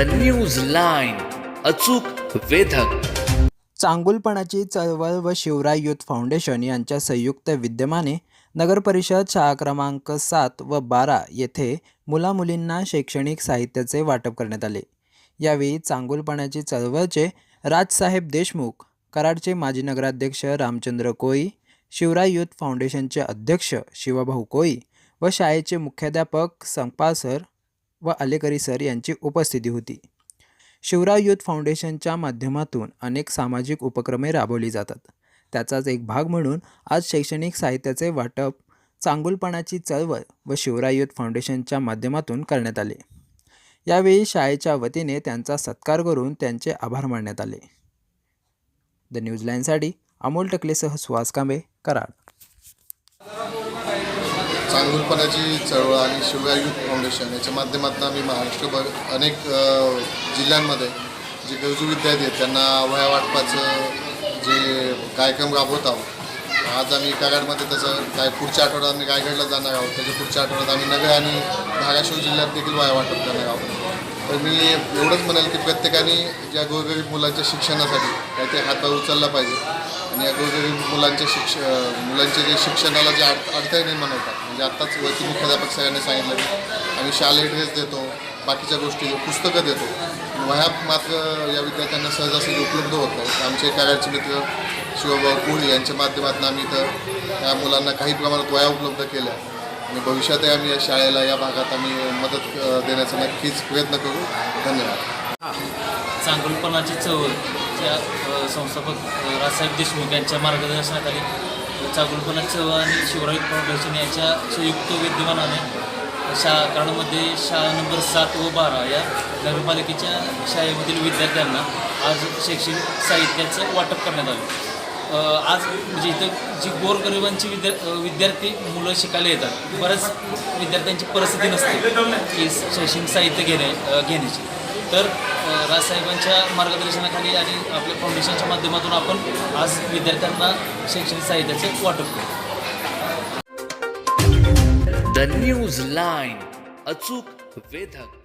News line अचूक वेधक. चांगुलपणाची चळवळ व शिवराय युथ फाउंडेशन यांच्या संयुक्त विद्यमाने नगरपरिषद शाळा क्रमांक सात व बारा येथे मुलामुलींना शैक्षणिक साहित्याचे वाटप करण्यात आले. यावेळी चांगुलपणाची चळवळचे राजसाहेब देशमुख कराडचे माजी नगराध्यक्ष रामचंद्र कोळी शिवराय युथ फाउंडेशनचे अध्यक्ष शिवभाऊ कोळी व शाळेचे मुख्याध्यापक संपासर व आलेकरी सर यांची उपस्थिती होती. शिवराय युथ फाउंडेशनच्या माध्यमातून अनेक सामाजिक उपक्रमे राबवली जातात. त्याचाच एक भाग म्हणून आज शैक्षणिक साहित्याचे वाटप चांगुलपणाची चळवळ व शिवराय युथ फाउंडेशनच्या माध्यमातून करण्यात आले. यावेळी शाळेच्या वतीने त्यांचा सत्कार करून त्यांचे आभार मानण्यात आले. द न्यूज अमोल टकलेसह सुहास कांबे कराड. चांगुलपणाची चळवळ आणि शिवराय युथ फाउंडेशन याच्या माध्यमातून आम्ही महाराष्ट्रभर अनेक जिल्ह्यांमध्ये जे गरजू विद्यार्थी आहेत त्यांना वया वाटपाचं जे कार्यक्रम राबवत आहोत आज आम्ही कराडमध्ये त्याचं काय पुढच्या आठवड्यात आम्ही रायगडला जाणार आहोत त्याच्या पुढच्या आठवड्यात आम्ही नगर आणि धाराशिव जिल्ह्यात देखील वया वाटप करणार आहोत. तर मी एवढंच म्हणेल की प्रत्येकाने ज्या गोरगरीब मुलांच्या शिक्षणासाठी काय ते हातावर उचलला पाहिजे आणि या मुलांच्या शिक्ष मुलांचे जे शिक्षणाला जे अड अडथळे निर्माण होतात म्हणजे आत्ताच वरती मुख्याध्यापक सगळ्यांनी सांगितलं की आम्ही शालेय ड्रेस देतो बाकीच्या गोष्टी पुस्तकं देतो. वह्या मात्र या विद्यार्थ्यांना सहजासहजी उपलब्ध होत नाही आमचे कार्याचे मित्र शिवभाऊ कोळी यांच्या माध्यमातून आम्ही इथं या मुलांना काही प्रमाणात वया उपलब्ध केल्या. आणि भविष्यातही आम्ही या शाळेला या भागात आम्ही मदत देण्याचा नक्कीच प्रयत्न करू. धन्यवाद. हां. चांगलपणाची चव त्या संस्थापक राजसाहेब देशमुख यांच्या मार्गदर्शनाखाली चांगुलपणाची चव आणि शिवराय फाउंडेशन यांच्या संयुक्त विद्यमानाने शाळा कराडमध्ये शाळा नंबर सात व बारा या नगरपालिकेच्या शाळेमधील विद्यार्थ्यांना आज शैक्षणिक साहित्याचं वाटप करण्यात आलं. आज म्हणजे इथं जी गोरगरिबांची विद्या विद्यार्थी मुलं शिकायला येतात बऱ्याच विद्यार्थ्यांची परिस्थिती नसते की शैक्षणिक साहित्य घेणे घेण्याची. तर राजसाहेबांच्या मार्गदर्शनाखाली आणि आपल्या फाउंडेशनच्या माध्यमातून आपण आज विद्यार्थ्यांना शैक्षणिक साहित्याचे वाटप करू द न्यूज लाईन अचूक वेधक.